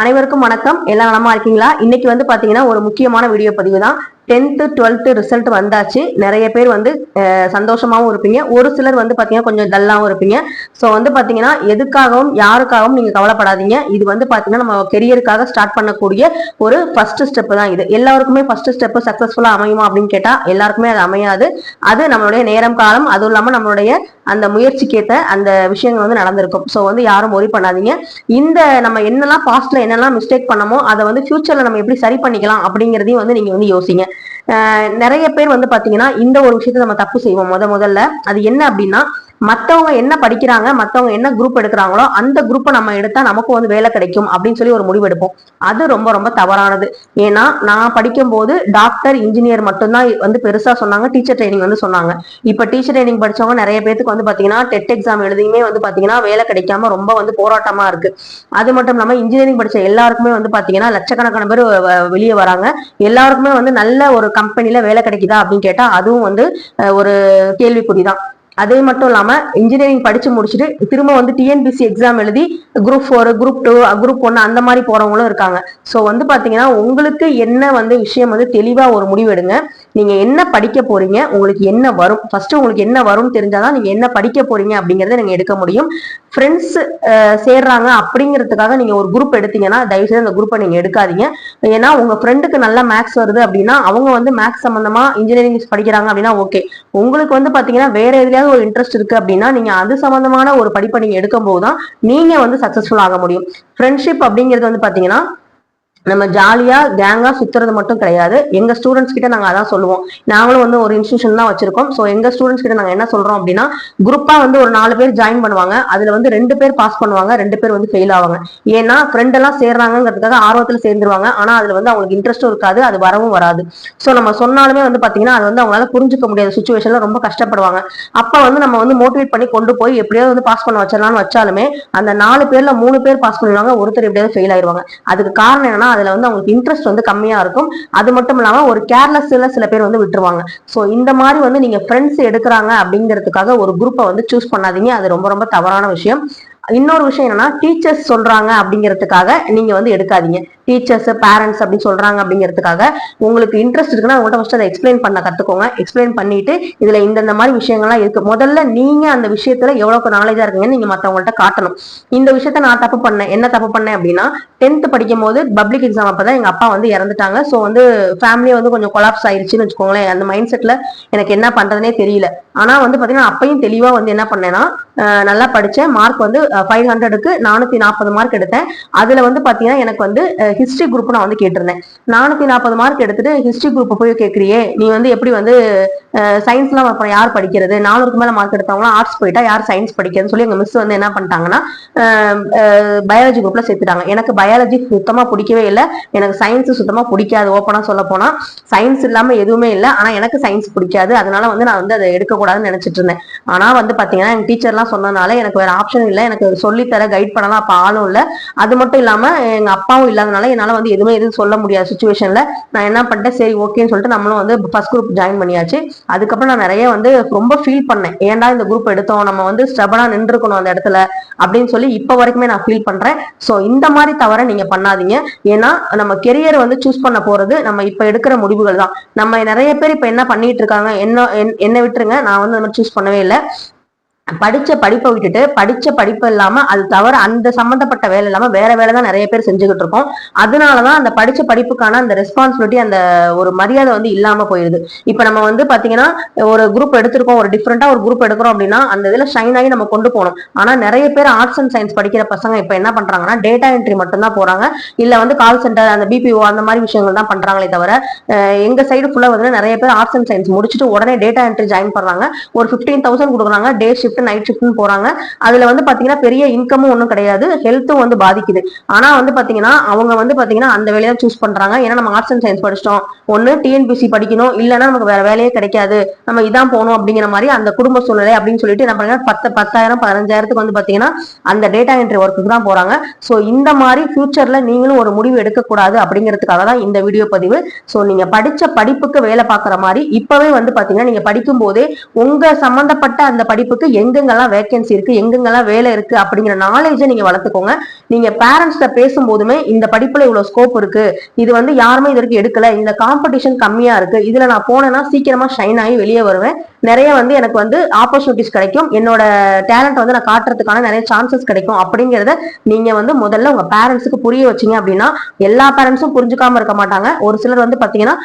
அனைவருக்கும் வணக்கம். எல்லாம் நலமா இருக்கீங்களா? இன்னைக்கு வந்து பாத்தீங்கன்னா ஒரு முக்கியமான வீடியோ பதிவு தான். டென்த்து டுவெல்த்து ரிசல்ட் வந்தாச்சு. நிறைய பேர் வந்து சந்தோஷமாகவும் இருப்பீங்க. ஒரு சிலர் வந்து பார்த்தீங்கன்னா கொஞ்சம் டல்லாகவும் இருப்பீங்க. ஸோ வந்து பார்த்தீங்கன்னா எதுக்காகவும் யாருக்காகவும் நீங்கள் கவலைப்படாதீங்க. இது வந்து பார்த்தீங்கன்னா நம்ம கெரியருக்காக ஸ்டார்ட் பண்ணக்கூடிய ஒரு ஃபர்ஸ்ட் ஸ்டெப் தான் இது. எல்லாருக்குமே ஃபர்ஸ்ட் ஸ்டெப்பு சக்ஸஸ்ஃபுல்லாக அமையுமா அப்படின்னு கேட்டால் எல்லாருக்குமே அது அமையாது. அது நம்மளுடைய நேரம் காலம் அதுவும் இல்லாமல் நம்மளுடைய அந்த முயற்சிக்கேற்ற அந்த விஷயங்கள் வந்து நடந்திருக்கும். ஸோ வந்து யாரும் ஒரி பண்ணாதீங்க. இந்த நம்ம என்னெல்லாம் பாஸ்ட்ல என்னெல்லாம் மிஸ்டேக் பண்ணமோ அதை வந்து ஃபியூச்சர்ல நம்ம எப்படி சரி பண்ணிக்கலாம் அப்படிங்கிறதையும் வந்து நீங்க வந்து யோசிங்க. நிறைய பேர் வந்து பாத்தீங்கன்னா இந்த ஒரு விஷயத்த நம்ம தப்பு செய்வோம் முத முதல்ல. அது என்ன அப்படின்னா மற்றவங்க என்ன படிக்கிறாங்க மற்றவங்க என்ன குரூப் எடுக்கிறாங்களோ அந்த குரூப்பை நம்ம எடுத்தா நமக்கு வந்து வேலை கிடைக்கும் அப்படின்னு சொல்லி ஒரு முடிவு எடுப்போம். அது ரொம்ப ரொம்ப தவறானது. ஏன்னா நான் படிக்கும் போது டாக்டர் இன்ஜினியர் மட்டும்தான் வந்து பெருசா சொன்னாங்க டீச்சர் ட்ரைனிங் வந்து சொன்னாங்க. இப்ப டீச்சர் ட்ரைனிங் படிச்சவங்க நிறைய பேத்துக்கு வந்து பாத்தீங்கன்னா டெட் எக்ஸாம் எழுதியுமே வந்து பாத்தீங்கன்னா வேலை கிடைக்காம ரொம்ப வந்து போராட்டமா இருக்கு. அது மட்டும் இல்லாம இன்ஜினியரிங் படிச்ச எல்லாருக்குமே வந்து பாத்தீங்கன்னா லட்சக்கணக்கான பேர் வெளியே வராங்க. எல்லாருக்குமே வந்து நல்ல ஒரு கம்பெனில வேலை கிடைக்குதா அப்படின்னு கேட்டா அதுவும் வந்து ஒரு ஒரு கேள்விக்குறிதான். அதே மட்டும் இல்லாம இன்ஜினியரிங் படிச்சு முடிச்சுட்டு திரும்ப வந்து டிஎன்பிசி எக்ஸாம் எழுதி group four group two group one அந்த மாதிரி போறவங்களும் இருக்காங்க. ஸோ வந்து பாத்தீங்கன்னா உங்களுக்கு என்ன வந்து விஷயம் வந்து தெளிவா ஒரு முடிவு எடுங்க. நீங்க என்ன படிக்க போறீங்க? உங்களுக்கு என்ன வரும்? ஃபர்ஸ்ட் உங்களுக்கு என்ன வரும்னு தெரிஞ்சாதான் நீங்க என்ன படிக்க போறீங்க அப்படிங்கறத நீங்க எடுக்க முடியும். ஃப்ரெண்ட்ஸ் சேர்றாங்க அப்படிங்கிறதுக்காக நீங்க ஒரு குரூப் எடுத்தீங்கன்னா தயவு செய்து அந்த குரூப்பை நீங்க எடுக்காதீங்க. ஏன்னா உங்க ஃப்ரெண்டுக்கு நல்லா மேக்ஸ் வருது அப்படின்னா அவங்க வந்து மேக்ஸ் சம்பந்தமா இன்ஜினியரிங் படிக்கிறாங்க அப்படின்னா ஓகே உங்களுக்கு வந்து பாத்தீங்கன்னா வேற எதுலயாவது ஒரு இன்ட்ரெஸ்ட் இருக்கு அப்படின்னா நீங்க அது சம்பந்தமான ஒரு படிப்பை நீங்க எடுக்கும் போதுதான் நீங்க வந்து சக்சஸ்ஃபுல் ஆக முடியும். ஃப்ரெண்ட்ஷிப் அப்படிங்கிறது வந்து பாத்தீங்கன்னா நம்ம ஜாலியா கேங்கா சுத்துறது மட்டும் கிடையாது. எங்க ஸ்டூடெண்ட்ஸ் கிட்ட நாங்க அதான் சொல்லுவோம். நாங்களும் வந்து ஒரு இன்ஸ்டியூஷன் தான் வச்சிருக்கோம். ஸோ எங்க ஸ்டூடெண்ட்ஸ் கிட்ட நாங்க என்ன சொல்றோம் அப்படின்னா குரூப்பா வந்து ஒரு நாலு பேர் ஜாயின் பண்ணுவாங்க. அதுல வந்து ரெண்டு பேர் பாஸ் பண்ணுவாங்க. ரெண்டு பேர் வந்து ஃபெயில் ஆவாங்க. ஏன்னா ஃப்ரெண்ட் எல்லாம் சேர்றாங்கிறதுக்காக ஆர்வத்துல சேர்ந்துருவாங்க. ஆனா அதுல வந்து அவங்களுக்கு இன்ட்ரெஸ்டும் இருக்காது. அது வரவும் வராது. ஸோ நம்ம சொன்னாலுமே வந்து பாத்தீங்கன்னா அது வந்து அவங்களால புரிஞ்சுக்க முடியாத சுச்சுவேஷன்ல ரொம்ப கஷ்டப்படுவாங்க. அப்ப வந்து நம்ம வந்து மோட்டிவேட் பண்ணி கொண்டு போய் எப்படியாவது வந்து பாஸ் பண்ண வச்சிடலாம்னு வச்சாலுமே அந்த நாலு பேர்ல மூணு பேர் பாஸ் பண்ணிடுவாங்க. ஒருத்தர் எப்படியாவது ஃபெயில் ஆயிடுவாங்க. அதுக்கு காரணம் என்னன்னா அதில் வந்து அவங்களுக்கு இன்ட்ரெஸ்ட் வந்து கம்மியாக இருக்கும். அது மட்டும் இல்லாமல் ஒரு கேர்லெஸ்ல சில பேர் வந்து விட்டுருவாங்க. ஸோ இந்த மாதிரி வந்து நீங்கள் ஃப்ரெண்ட்ஸ் எடுக்கிறாங்க அப்படிங்கிறதுக்காக ஒரு குரூப்பை வந்து சூஸ் பண்ணாதீங்க. அது ரொம்ப ரொம்ப தவறான விஷயம். இன்னொரு விஷயம் என்னன்னா டீச்சர்ஸ் சொல்றாங்க அப்படிங்கிறதுக்காக நீங்க வந்து எடுக்காதீங்க. டீச்சர்ஸ் பேரண்ட்ஸ் அப்படின்னு சொல்றாங்க அப்படிங்கிறதுக்காக உங்களுக்கு இன்ட்ரெஸ்ட் இருக்குன்னா உங்கள்கிட்ட ஃபர்ஸ்ட் அதை எக்ஸ்பிளைன் பண்ண கத்துக்கோங்க. எக்ஸ்பிளைன் பண்ணிட்டு இதுல இந்தந்த மாதிரி விஷயங்கள்லாம் இருக்கு. முதல்ல நீங்க அந்த விஷயத்துல எவ்வளவுக்கு நாலேஜா இருக்கீங்கன்னு நீங்க மத்தவங்கள்ட்ட காட்டணும். இந்த விஷயத்த நான் தப்பு பண்ணேன். என்ன தப்பு பண்ணேன் அப்படின்னா டென்த் படிக்கும் போது பப்ளிக் எக்ஸாம் அப்பதான் எங்க அப்பா வந்து இறந்துட்டாங்க. ஸோ வந்து ஃபேமிலி வந்து கொஞ்சம் கொலாப்ஸ் ஆயிருச்சுன்னு வச்சுக்கோங்களேன். அந்த மைண்ட் செட்ல எனக்கு என்ன பண்றதுனே தெரியல. ஆனா வந்து பாத்தீங்கன்னா அப்பையும் தெளிவா வந்து என்ன பண்ணேன்னா நல்லா படிச்சேன். மார்க் வந்து ஃபைவ் ஹண்ட்ரடுக்கு நானூத்தி நாற்பது மார்க் எடுத்தேன். அதுல வந்து பாத்தீங்கன்னா எனக்கு வந்து ஹிஸ்ட்ரி குரூப் நான் வந்து கேட்டிருந்தேன். நானூத்தி நாற்பது மார்க் எடுத்துட்டு ஹிஸ்ட்ரி குரூப் போய் கேட்கறியே நீ வந்து எப்படி வந்து சயின்ஸ்லாம் அப்புறம் யார் படிக்கிறது? நானூறுக்கு மேல மார்க் எடுத்தவங்களாம் ஆர்ட்ஸ் போயிட்டா யார் சயின்ஸ் படிக்கிறதுன்னு சொல்லி எங்க மிஸ் வந்து என்ன பண்ணிட்டாங்கன்னா பயாலஜி குரூப்ல சேர்த்துட்டாங்க. எனக்கு பயாலஜி சுத்தமா பிடிக்கவே இல்லை. எனக்கு சயின்ஸ் சுத்தமா பிடிக்காது ஓப்பனா சொல்ல போனா. சயின்ஸ் இல்லாம எதுவுமே இல்லை. ஆனா எனக்கு சயின்ஸ் பிடிக்காது. அதனால வந்து நான் வந்து அதை எடுக்கக்கூடாதுன்னு நினைச்சிட்டு இருந்தேன். ஆனா வந்து பாத்தீங்கன்னா எங்க டீச்சர்லாம் சொன்னதுனால எனக்கு வேற ஆப்ஷன் இல்லை. எனக்கு சொல்லித்தர கைட் பண்ணலாம் அப்ப ஆளும் இல்லை. அது மட்டும் இல்லாம எங்க அப்பாவும் இல்லாதனால என்னால வந்து எதுவுமே எதுவும் சொல்ல முடியாத சுச்சுவேஷன்ல நான் என்ன பண்ணிட்டேன்? சரி ஓகேன்னு சொல்லிட்டு நம்மளும் வந்து ஃபர்ஸ்ட் குரூப் ஜாயின் பண்ணியாச்சு. அதுக்கப்புறம் நான் நிறைய வந்து ரொம்ப ஃபீல் பண்ணேன். ஏன்டா இந்த குரூப் எடுத்தோம்? நம்ம வந்து ஸ்டபனாக நின்றுக்கணும் அந்த இடத்துல அப்படின்னு சொல்லி இப்போ வரைக்குமே நான் ஃபீல் பண்றேன். ஸோ இந்த மாதிரி தவிர நீங்கள் பண்ணாதீங்க. ஏன்னா நம்ம கெரியர் வந்து சூஸ் பண்ண போறது நம்ம இப்போ எடுக்கிற முடிவுகள் தான். நம்ம நிறைய பேர் இப்போ என்ன பண்ணிட்டு இருக்காங்க? என்ன என்- என்ன விட்டுருங்க. நான் வந்து சூஸ் பண்ணவே இல்லை. படிச்ச படிப்பை விட்டுட்டு படிச்ச படிப்பு இல்லாம அது தவிர அந்த சம்பந்தப்பட்ட வேலை இல்லாம வேற வேலை தான் நிறைய பேர் செஞ்சுக்கிட்டு இருக்கோம். அதனாலதான் அந்த படிச்ச படிப்புக்கான அந்த ரெஸ்பான்சிபிலிட்டி அந்த ஒரு மரியாதை வந்து இல்லாம போயிருது. இப்ப நம்ம வந்து பாத்தீங்கன்னா ஒரு குரூப் எடுத்திருக்கோம் ஒரு டிஃப்ரெண்டா ஒரு குரூப் எடுக்கிறோம் அப்படின்னா அந்த இதுல ஷைன் ஆகி நம்ம கொண்டு போகணும். ஆனா நிறைய பேர் ஆர்ட்ஸ் அண்ட் சயின்ஸ் படிக்கிற பசங்க இப்ப என்ன பண்றாங்கன்னா டேட்டா என்ட்ரி மட்டும்தான் போறாங்க. இல்ல வந்து கால் சென்டர் அந்த பிபிஓ அந்த மாதிரி விஷயங்கள் தான் பண்றாங்களே தவிர எங்க சைடு ஃபுல்லா வந்து நிறைய பேர் ஆர்ட்ஸ் அண்ட் சயின்ஸ் முடிச்சுட்டு உடனே டேட்டா என்ட்ரி ஜாயின் பண்றாங்க. ஒரு ஃபிஃப்டீன் தௌசண்ட் கொடுக்குறாங்க டே ஷிஃப்ட் நைட் ஷிஃப்ட்னு போறாங்க. அதுல வந்து பாத்தீங்கன்னா பெரிய இன்கமும் ஒன்றும் கிடையாது. ஹெல்த்தும் வந்து பாதிக்குது. ஆனா வந்து பாத்தீங்கன்னா அவங்க வந்து பாத்தீங்கன்னா அந்த வேலையை சூஸ் பண்றாங்க. ஏன்னா நம்ம ஆர்ட்ஸ் அண்ட் சயின்ஸ் படிச்சிட்டோம். ஒன்னு டிஎன்பிசி படிக்கணும். இல்லைன்னா நமக்கு வேற வேலையே கிடைக்காது. நம்ம இதான் போகணும் அப்படிங்கிற மாதிரி அந்த குடும்ப சூழ்நிலை அப்படின்னு சொல்லிட்டு என்ன பண்ணுங்க பத்து பத்தாயிரம் பதினஞ்சாயிரத்துக்கு வந்து பாத்தீங்கன்னா அந்த டேட்டா என்ட்ரி ஒர்க்குக்கு தான் போறாங்க. ஸோ இந்த மாதிரி ஃபியூச்சர்ல நீங்களும் ஒரு முடிவு எடுக்கக்கூடாது அப்படிங்கிறதுக்காக தான் இந்த வீடியோ பதிவு. ஸோ நீங்க படிச்ச படிப்புக்கு வேலை பார்க்குற மாதிரி இப்பவே வந்து பாத்தீங்கன்னா நீங்க படிக்கும் போதே உங்க சம்பந்தப்பட்ட அந்த படிப்புக்கு எங்கெங்கெல்லாம் வேகன்சி இருக்கு எங்கெங்கெல்லாம் வேலை இருக்கு அப்படிங்கிற நாலேஜை நீங்க வளர்த்துக்கோங்க. நீங்க பேரண்ட்ஸ்ட பேசும்போதுமே இந்த படிப்புல இவ்வளவு ஸ்கோப் இருக்கு. இது வந்து யாருமே இது வரைக்கும் எடுக்கல. இந்த காம்படிஷன் கம்மியா இருக்கு. இதுல நான் போனேன்னா சீக்கிரமா ஷைன் ஆகி வெளியே வருவேன். நிறைய வந்து எனக்கு வந்து ஆப்பர்ச்சுனிட்டிஸ் கிடைக்கும். என்னோட டேலண்ட் வந்து நான் காட்டுறதுக்கான நிறைய சான்சஸ் கிடைக்கும் அப்படிங்கறத நீங்க வந்து முதல்ல உங்க பேரண்ட்ஸுக்கு புரிய வச்சீங்க அப்படின்னா எல்லா பேரண்ட்ஸும் புரிஞ்சுக்காம இருக்க மாட்டாங்க. ஒரு சிலர் வந்து பாத்தீங்கன்னா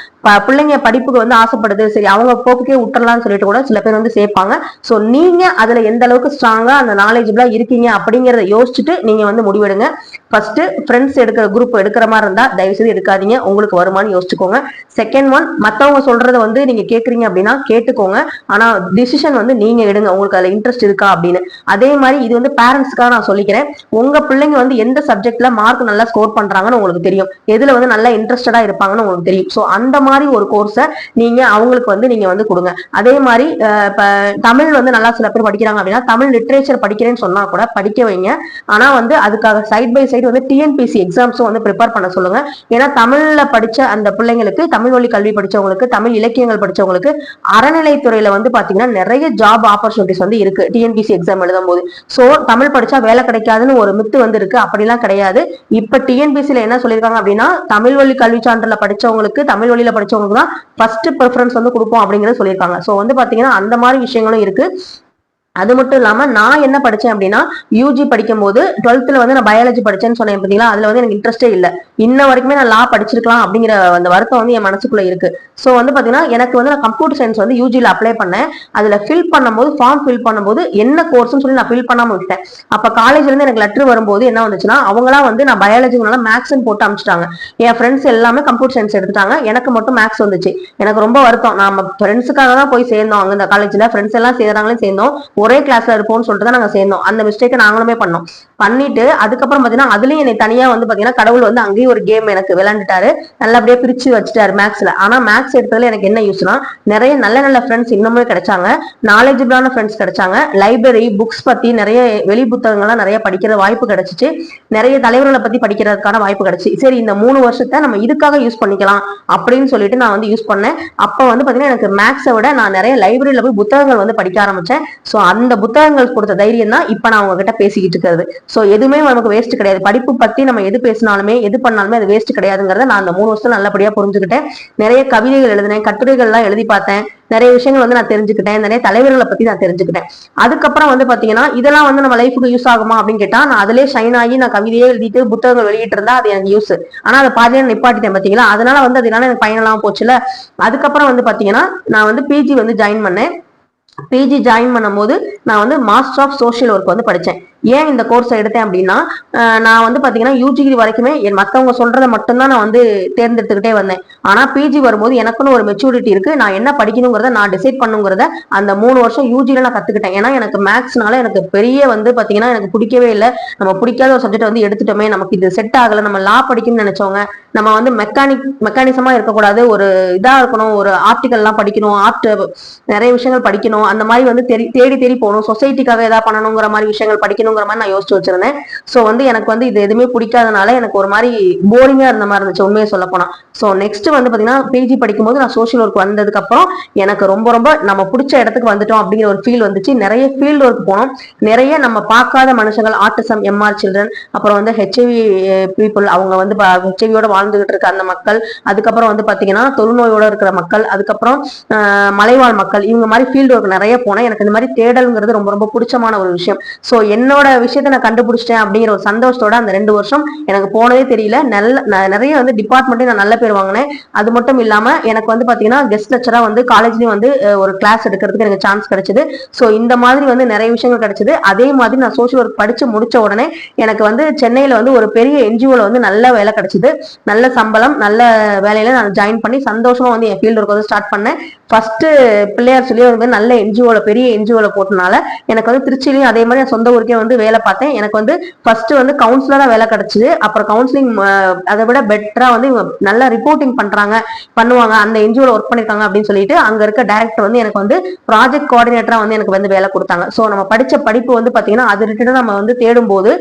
பிள்ளைங்க படிப்புக்கு வந்து ஆசைப்படுது. சரி அவங்க போக்குக்கே விட்டுறலாம்னு சொல்லிட்டு கூட சில பேர் வந்து சேர்ப்பாங்க. சோ நீங்க அதுல எந்த அளவுக்கு ஸ்ட்ராங்கா அந்த நாலேஜபிளா இருக்கீங்க அப்படிங்கறத யோசிச்சுட்டு நீங்க வந்து முடிவெடுங்க. ஃபர்ஸ்ட் ஃப்ரெண்ட்ஸ் எடுக்கிற குரூப் எடுக்கிற மாதிரி இருந்தா தயவு செய்து எடுக்காதீங்க. உங்களுக்கு வருமானு யோசிச்சுக்கோங்க. செகண்ட் ஒன் மத்தவங்க சொல்றத வந்து நீங்க கேக்குறீங்க அப்படின்னா கேட்டுக்கோங்க. ஆனா டிசிஷன் வந்து நீங்க எடுங்க. உங்களுக்கு அதுல இன்ட்ரெஸ்ட் இருக்கா அப்படின்னு. அதே மாதிரி இது வந்து பேரண்ட்ஸ்க்காக நான் சொல்லிக்கிறேன். உங்க பிள்ளைங்க வந்து எந்த சப்ஜெக்ட்ல மார்க் நல்லா ஸ்கோர் பண்றாங்கன்னு உங்களுக்கு தெரியும். எதுல வந்து நல்லா இன்ட்ரெஸ்டடா இருப்பாங்கன்னு உங்களுக்கு தெரியும். ஸோ அந்த மாதிரி ஒரு கோர்ஸை நீங்க அவங்களுக்கு வந்து நீங்க வந்து கொடுங்க. அதே மாதிரி இப்போ இப்ப தமிழ் வந்து நல்லா சில பேர் படிக்கிறாங்க அப்படின்னா தமிழ் லிட்ரேச்சர் படிக்கிறேன்னு சொன்னா கூட படிக்க வைங்க. ஆனா வந்து அதுக்காக சைட் பை சைடு வந்து டிஎன்பிசி எக்ஸாம்ஸும் வந்து ப்ரிப்பேர் பண்ண சொல்லுங்க. ஏன்னா தமிழ்ல படிச்ச அந்த பிள்ளைங்களுக்கு தமிழ் வழி கல்வி படிச்சவங்களுக்கு தமிழ் இலக்கியங்கள் படிச்சவங்களுக்கு அறநிலைத்துறையில வந்து பாத்தீங்கன்னா நிறைய ஜாப் ஆப்பர்ச்சுனிட்டிஸ் வந்து இருக்கு. டிஎன்பிசி எக்ஸாம் எழுதும் போது சோ தமிழ் படிச்சா வேலை கிடைக்காதுன்னு ஒரு மித்து வந்து இருக்கு. அப்படிலாம் கிடையாது. இப்ப டிஎன்பிசில என்ன சொல்லியிருக்காங்க அப்படின்னா தமிழ் வழி கல்வி சான்றில் படிச்சவங்களுக்கு தமிழ் வழியில படிச்சவங்களுக்கு தான் ஃபர்ஸ்ட் ப்ரிஃபரன்ஸ் வந்து கொடுப்போம் அப்படிங்கறத சொல்லியிருக்காங்க. சோ வந்து பாத்தீங்கன்னா அந்த மாதிரி விஷயங்களும் இருக்கு. அது மட்டும் இல்லாம நான் என்ன படிச்சேன் அப்படின்னா யூஜி படிக்கும் போது டுவெல்த்ல வந்து நான் பயாலஜி படிச்சேன்னு சொன்னேன் பாத்தீங்களா அதுல வந்து எனக்கு இன்ட்ரெஸ்டே இல்ல. இன்ன வரைக்குமே நான் லா படிச்சிருக்கலாம் அப்படிங்கிற அந்த வருத்தம் வந்து என் மனசுக்குள்ள இருக்கு. சோ வந்து பாத்தீங்கன்னா எனக்கு வந்து நான் கம்ப்யூட்டர் சயின்ஸ் வந்து யூஜில அப்ளை பண்ணேன். அதுல ஃபில் பண்ணும்போது ஃபார்ம் ஃபில் பண்ணும்போது என்ன கோர்ஸ்னு சொல்லி நான் ஃபில் பண்ணாம விட்டேன் அப்ப காலேஜ்ல இருந்து எனக்கு லெட்டர் வரும்போது என்ன வந்துச்சுன்னா அவங்களா வந்து நான் பயாலஜினால மேக்ஸ்னு போட்டு அமிச்சிட்டாங்க என் ஃப்ரெண்ட்ஸ் எல்லாமே கம்ப்யூட்டர் சயின்ஸ் எடுத்துட்டாங்க. எனக்கு மட்டும் மேக்ஸ் வந்துச்சு. எனக்கு ரொம்ப வருத்தம். நாம ஃப்ரெண்ட்ஸுக்காக தான் போய் சேர்ந்தோம் அங்க இந்த காலேஜ்ல ஃப்ரெண்ட்ஸ் எல்லாம் சேர்றாங்களே சேர்ந்தோம். ஒரே கிளாஸ்ல இருப்போம்னு சொல்லிட்டு தான் நாங்க சேர்ந்தோம். அந்த மிஸ்டேக்கை நாங்களுமே பண்ணோம். பண்ணிட்டு அதுக்கப்புறம் பாத்தீங்கன்னா அதுலயும் என்னை தனியா வந்து பாத்தீங்கன்னா கடவுள் வந்து அங்கேயும் ஒரு கேம் எனக்கு விளையாண்டுட்டாரு. நல்லபடியா பிரிச்சு வச்சுட்டாரு மேக்ஸ்ல ஆனா மேக்ஸ் எடுத்ததுல எனக்கு என்ன யூஸ்னா நிறைய நல்ல நல்ல ஃப்ரெண்ட்ஸ் இன்னுமே கிடைச்சாங்க. நாலேஜபிளான ஃப்ரெண்ட்ஸ் கிடைச்சாங்க. லைப்ரரி புக்ஸ் பத்தி நிறைய வெளி புத்தகங்கள்லாம் நிறைய படிக்கிற வாய்ப்பு கிடைச்சிச்சு. நிறைய தலைவர்களை பத்தி படிக்கிறதுக்கான வாய்ப்பு கிடைச்சு. சரி இந்த மூணு வருஷத்தை நம்ம இதுக்காக யூஸ் பண்ணிக்கலாம் அப்படின்னு சொல்லிட்டு நான் வந்து யூஸ் பண்ணேன். அப்ப வந்து பாத்தீங்கன்னா எனக்கு மேக்ஸை விட நான் நிறைய லைப்ரரியில போய் புத்தகங்கள் வந்து படிக்க ஆரம்பிச்சேன். ஸோ அந்த புத்தகங்கள் கொடுத்த தைரியம் தான் இப்ப நான் உங்ககிட்ட பேசிக்கிட்டு இருக்கிறது. சோ எதுவுமே நமக்கு வேஸ்ட் கிடையாது. படிப்பு பத்தி நம்ம எது பேசினாலுமே எது பண்ணாலுமே அது வேஸ்ட் கிடையாதுங்கிறத நான் அந்த மூணு வருஷத்துல நல்லபடியா புரிஞ்சுக்கிட்டேன். நிறைய கவிதைகள் எழுதினேன் கட்டுரைகள் எல்லாம் எழுதி பார்த்தேன். நிறைய விஷயங்கள் வந்து நான் தெரிஞ்சுக்கிட்டேன். நிறைய தலைவர்களை பத்தி நான் தெரிஞ்சுக்கிட்டேன். அதுக்கப்புறம் வந்து பாத்தீங்கன்னா இதெல்லாம் வந்து நம்ம லைஃபுக்கு யூஸ் ஆகுமா அப்படின்னு கேட்டா நான் அதிலே ஷைன் ஆகி நான் கவிதையே எழுதிட்டு புத்தகங்கள் வெளியிட்டு இருந்தா அது எனக்கு யூஸ் ஆனா அதை பாதியா நிப்பாட்டிட்டேன் பாத்தீங்களா? அதனால வந்து அதனால எனக்கு பயனெல்லாம் போச்சுல அதுக்கப்புறம் வந்து பாத்தீங்கன்னா நான் வந்து பிஜி வந்து ஜாயின் பண்ணேன். பிஜி ஜாயின் பண்ணும்போது நான் வந்து மாஸ்டர் ஆஃப் சோஷியல் ஒர்க் வந்து படிச்சேன். ஏன் இந்த கோர்ஸ் எடுத்தேன் அப்படின்னா நான் வந்து பாத்தீங்கன்னா யூஜி வரைக்குமே என் மத்தவங்க சொல்றத மட்டும்தான் நான் வந்து தேர்ந்தெடுத்துக்கிட்டே வந்தேன். ஆனா பிஜி வரும்போது எனக்குன்னு ஒரு மெச்சூரிட்டி இருக்கு. நான் என்ன படிக்கணுங்கிறத நான் டிசைட் பண்ணுங்கிறத அந்த மூணு வருஷம் யூஜில நான் கத்துக்கிட்டேன். ஏன்னா எனக்கு மேக்ஸ்னால எனக்கு பெரிய வந்து பாத்தீங்கன்னா எனக்கு பிடிக்கவே இல்லை. நம்ம பிடிக்காத ஒரு சப்ஜெக்ட் வந்து எடுத்துட்டோமே நமக்கு இது செட் ஆகல. நம்ம லா படிக்கணும்னு நினைச்சவங்க நம்ம வந்து மெக்கானிக் மெக்கானிசமா இருக்கக்கூடாது. ஒரு இதா இருக்கணும். ஒரு ஆர்டிக்கல்லாம் படிக்கணும். ஆர்ட் நிறைய விஷயங்கள் படிக்கணும். அந்த மாதிரி வந்து தேடி தேடி தேடி போகணும். சொசைட்டிக்காக ஏதாவது பண்ணணுங்கிற மாதிரி விஷயங்கள் படிக்கணும். படிக்கணுங்கிற மாதிரி நான் யோசிச்சு வச்சிருந்தேன். ஸோ வந்து எனக்கு வந்து இது எதுவுமே பிடிக்காதனால எனக்கு ஒரு மாதிரி போரிங்கா இருந்த மாதிரி இருந்துச்சு உண்மையை சொல்ல போனா. ஸோ நெக்ஸ்ட் வந்து பாத்தீங்கன்னா பிஜி படிக்கும்போது நான் சோஷியல் ஒர்க் வந்ததுக்கு அப்புறம் எனக்கு ரொம்ப ரொம்ப நம்ம பிடிச்ச இடத்துக்கு வந்துட்டோம் அப்படிங்கிற ஒரு ஃபீல் வந்துச்சு. நிறைய ஃபீல்டு ஒர்க் போனோம். நிறைய நம்ம பார்க்காத மனுஷங்கள் ஆர்டிசம் எம்ஆர் சில்ட்ரன் அப்புறம் வந்து ஹெச்ஐவி பீப்புள் eh, அவங்க வந்து ஹெச்ஐவியோட வாழ்ந்துகிட்டு இருக்க அந்த மக்கள் அதுக்கப்புறம் வந்து பாத்தீங்கன்னா தொழுநோயோட இருக்கிற மக்கள் அதுக்கப்புறம் மலைவாழ் மக்கள் இவங்க மாதிரி ஃபீல்டு ஒர்க் நிறைய போனேன். எனக்கு இந்த மாதிரி தேடல்ங்கிறது ரொம்ப ரொம்ப பிடிச்சமான ஒரு விஷயம். ஸோ என்னோட விஷயத்த நான் கண்டுபிடிச்சிட்டேன் அப்படிங்கிற ஒரு சந்தோஷத்தோட அந்த ரெண்டு வருஷம் எனக்கு போனதே தெரியல. நல்ல நான் நிறைய வந்து டிபார்ட்மெண்ட்டே நான் நல்ல பேர் வாங்கினேன். அது மட்டும் இல்லாம எனக்கு வந்து பாத்தீங்கன்னா கெஸ்ட் லெக்சரா வந்து காலேஜ்லயும் வந்து ஒரு கிளாஸ் எடுக்கிறதுக்கு எனக்கு சான்ஸ் கிடைச்சது. ஸோ இந்த மாதிரி வந்து நிறைய விஷயங்கள் கிடைச்சது. அதே மாதிரி நான் சோஷியல் ஒர்க் படிச்சு முடிச்ச உடனே எனக்கு வந்து சென்னையில வந்து ஒரு பெரிய என்ஜிஓல வந்து நல்ல வேலை கிடைச்சது. நல்ல சம்பளம் நல்ல வேலையில நான் ஜாயின் பண்ணி சந்தோஷமா வந்து என் ஃபீல்டு ஒர்க் வந்து ஸ்டார்ட் பண்ணேன். ஃபர்ஸ்ட் பிள்ளையார் சொல்லி வந்து நல்ல என்ஜிஓல பெரிய என்ஜிஓல போட்டனால எனக்கு வந்து திருச்சிலையும் அதே மாதிரி என் சொந்த ஊருக்கே வந்து வேலை பார்த்தேன். எனக்கு வந்து ஃபர்ஸ்ட் வந்து கவுன்சிலரா வேலை கிடைச்சது. அப்புறம் கவுன்சிலிங் அதை விட பெட்டரா வந்து இவங்க நல்லா ரிப்போர்ட்டிங் பண்றாங்க பண்ணுவாங்க. அந்த என்ஜிஓல ஒர்க் பண்ணிருக்காங்க அப்படின்னு சொல்லிட்டு அங்க இருக்க டைரக்டர் வந்து எனக்கு வந்து ப்ராஜெக்ட் கோஆர்டினேட்டரா வந்து எனக்கு வந்து வேலை கொடுத்தாங்க. சோ நம்ம படிச்ச படிப்பு வந்து பாத்தீங்கன்னா அது ரிலேட்டடா நம்ம வந்து தேடும் போது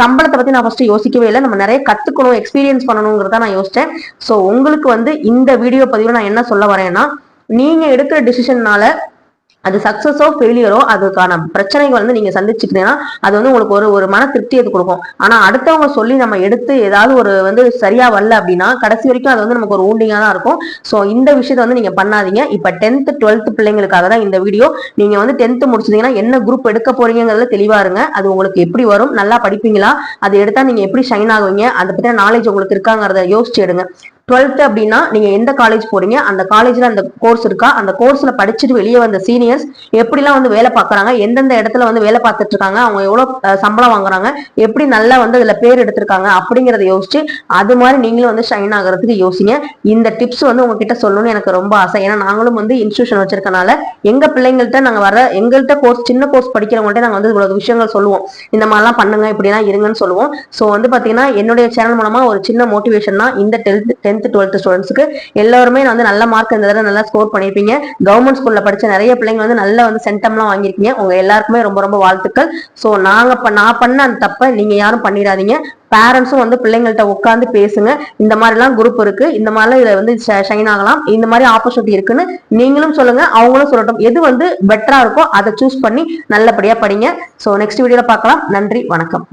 சம்பளத்தை பத்தி நான் ஃபர்ஸ்ட் யோசிக்கவே இல்லை. நம்ம நிறைய கத்துக்கணும் எக்ஸ்பீரியன்ஸ் பண்ணணுங்கிறத நான் யோசிச்சேன். சோ உங்களுக்கு வந்து இந்த வீடியோ பதிவில் நான் என்ன சொல்ல வரேன்னா நீங்க எடுக்கிற டிசிஷன்னால அது சக்சஸோ ஃபெயிலியரோ அதுக்கான பிரச்சனைகள் வந்து நீங்க சந்திச்சுக்கிட்டீங்கன்னா அது வந்து உங்களுக்கு ஒரு ஒரு மன திருப்தி அது கொடுக்கும். ஆனா அடுத்தவங்க சொல்லி நம்ம எடுத்து ஏதாவது ஒரு வந்து சரியா வரல அப்படின்னா கடைசி வரைக்கும் அது வந்து நமக்கு ஒரு ஊண்டிங்கா தான் இருக்கும். ஸோ இந்த விஷயத்த வந்து நீங்க பண்ணாதீங்க. இப்ப டென்த் டுவெல்த் பிள்ளைங்களுக்காக தான் இந்த வீடியோ நீங்க வந்து டென்த் முடிச்சிட்டீங்கன்னா என்ன குரூப் எடுக்க போறீங்கிறதுல தெளிவா இருங்க. அது உங்களுக்கு எப்படி வரும்? நல்லா படிப்பீங்களா? அது எடுத்தா நீங்க எப்படி ஷைன் ஆகுவீங்க? அதை பத்தின நாலேஜ் உங்களுக்கு இருக்காங்கிறத யோசிச்சு எடுங்க. டுவெல்த் அப்படின்னா நீங்க எந்த காலேஜ் போறீங்க? அந்த காலேஜ்ல அந்த கோர்ஸ் இருக்கா? அந்த கோர்ஸ்ல படிச்சுட்டு வெளியே வந்த சீனியர்ஸ் எப்படிலாம் வந்து வேலை பார்க்குறாங்க? எந்தெந்த இடத்துல வந்து வேலை பார்த்துட்டு இருக்காங்க? அவங்க எவ்வளவு சம்பளம் வாங்குறாங்க? எப்படி நல்லா வந்து அதுல பேர் எடுத்திருக்காங்க? அப்படிங்கறத யோசிச்சு அது மாதிரி நீங்களும் வந்து ஷைன் ஆகுறதுக்கு யோசிங்க. இந்த டிப்ஸ் வந்து உங்ககிட்ட சொல்லணும்னு எனக்கு ரொம்ப ஆசை. ஏன்னா நாங்களும் வந்து இன்ஸ்டியூஷன் வச்சிருக்கனால எங்க பிள்ளைங்கள்ட்ட நாங்க வர எங்கள்கிட்ட கோர்ஸ் சின்ன கோர்ஸ் படிக்கிறவங்கள்ட்ட நாங்க வந்து இவ்வளவு விஷயங்கள் சொல்லுவோம். இந்த மாதிரிலாம் பண்ணுங்க இப்படிலாம் இருங்கன்னு சொல்லுவோம். ஸோ வந்து பாத்தீங்கன்னா என்னுடைய சேனல் மூலமா ஒரு சின்ன மோட்டிவேஷன் தான் இந்த டென்த் டென்த் டுவெல்த் ஸ்டூடெண்ட்ஸ்க்கு எல்லாருமே வந்து நல்ல மார்க் இந்த தடவை நல்லா ஸ்கோர் பண்ணியிருப்பீங்க. கவர்மெண்ட் ஸ்கூல்ல படிச்ச நிறைய பிள்ளைங்க வந்து நல்ல வந்து சென்டம்லாம் வாங்கியிருக்கீங்க. உங்க எல்லாருக்குமே ரொம்ப ரொம்ப வாழ்த்துக்கள். ஸோ நாங்க நான் பண்ண அந்த தப்பை நீங்க யாரும் பண்ணிடாதீங்க. பேரண்ட்ஸும் வந்து பிள்ளைங்கள்ட்ட உட்காந்து பேசுங்க. இந்த மாதிரிலாம் குரூப் இருக்கு. இந்த மாதிரிலாம் இதுல வந்து ஷைன் ஆகலாம். இந்த மாதிரி ஆப்பர்ச்சுனிட்டி இருக்குன்னு நீங்களும் சொல்லுங்க. அவங்களும் சொல்லட்டும். எது வந்து பெட்டரா இருக்கோ அதை சூஸ் பண்ணி நல்லபடியா படிங்க. ஸோ நெக்ஸ்ட் வீடியோல பார்க்கலாம். நன்றி. வணக்கம்.